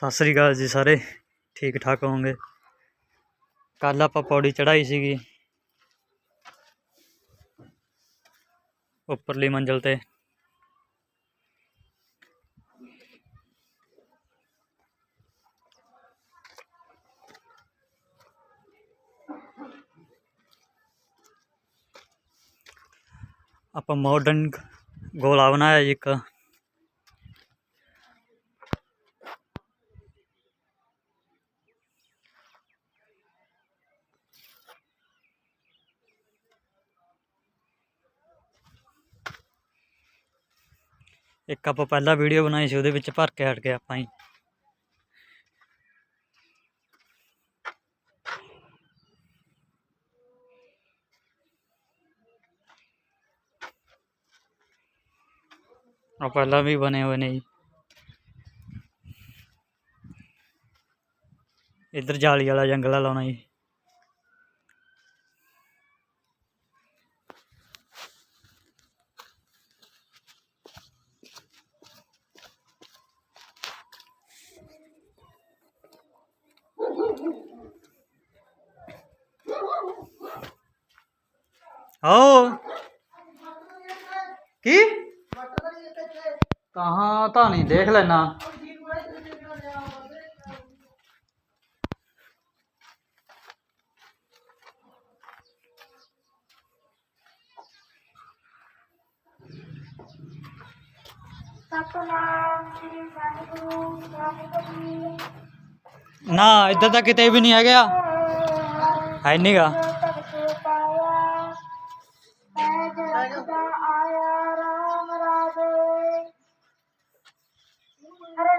ਸਤਿ ਸ੍ਰੀ ਅਕਾਲ ਜੀ ਸਾਰੇ ਠੀਕ ਠਾਕ ਹੋਵੋਗੇ ਕੱਲ ਆਪਾਂ ਪੌੜੀ ਚੜਾਈ ਸੀਗੀ ਉੱਪਰਲੀ ਮੰਜ਼ਲ ਤੇ ਆਪਾਂ ਮਾਡਰਨ ਗੋਲਾ ਬਣਾਇਆ ਜੀ ਇੱਕ ਇੱਕ ਆਪਾਂ ਪਹਿਲਾਂ ਵੀਡੀਓ ਬਣਾਈ ਸੀ ਉਹਦੇ ਵਿੱਚ ਭਰ ਕੇ ਹਟ ਗਏ ਆਪਾਂ ਹੀ ਆ ਪਹਿਲਾਂ ਵੀ ਬਣੇ ਹੋਏ ਨੇ ਜੀ ਇੱਧਰ ਜਾਲੀ ਵਾਲਾ ਜੰਗਲਾ ਲਾਉਣਾ हो। की? कहाँ? तो नहीं देख लेना। सतनाम श्री वाहेगुरु ना इधर तक कितने भी नहीं आ गया। है नहीं का अरे